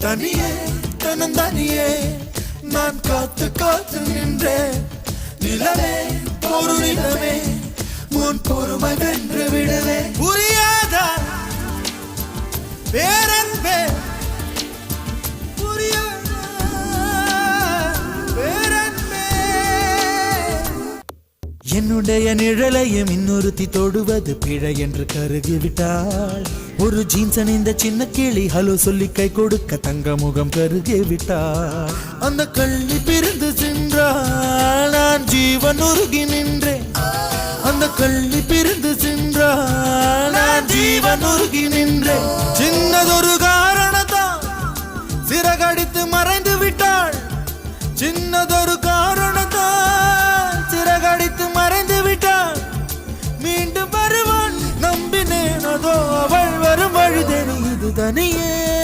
தனியே தனந்தனியே நான் காத்து காத்து நின்று என்னுடைய நிழலையும் இன்னொருத்தி தொடுவது பிழை என்று கருகிவிட்டாள் ஒரு ஜீன்ஸ் இந்த சின்ன கிளி ஹலோ சொல்லி கை கொடுக்க தங்க முகம் கருகிவிட்டாள் அந்த கள்ளி பிரிந்து சென்றாள் நான் ஜீவன் உருகி நின்றேன். அந்த கள்ளி பிரிந்து சென்றாள் நான் ஜீவன் உருகி நின்றேன். சின்னதொரு காரணத்தான் சிறகடித்து மனையே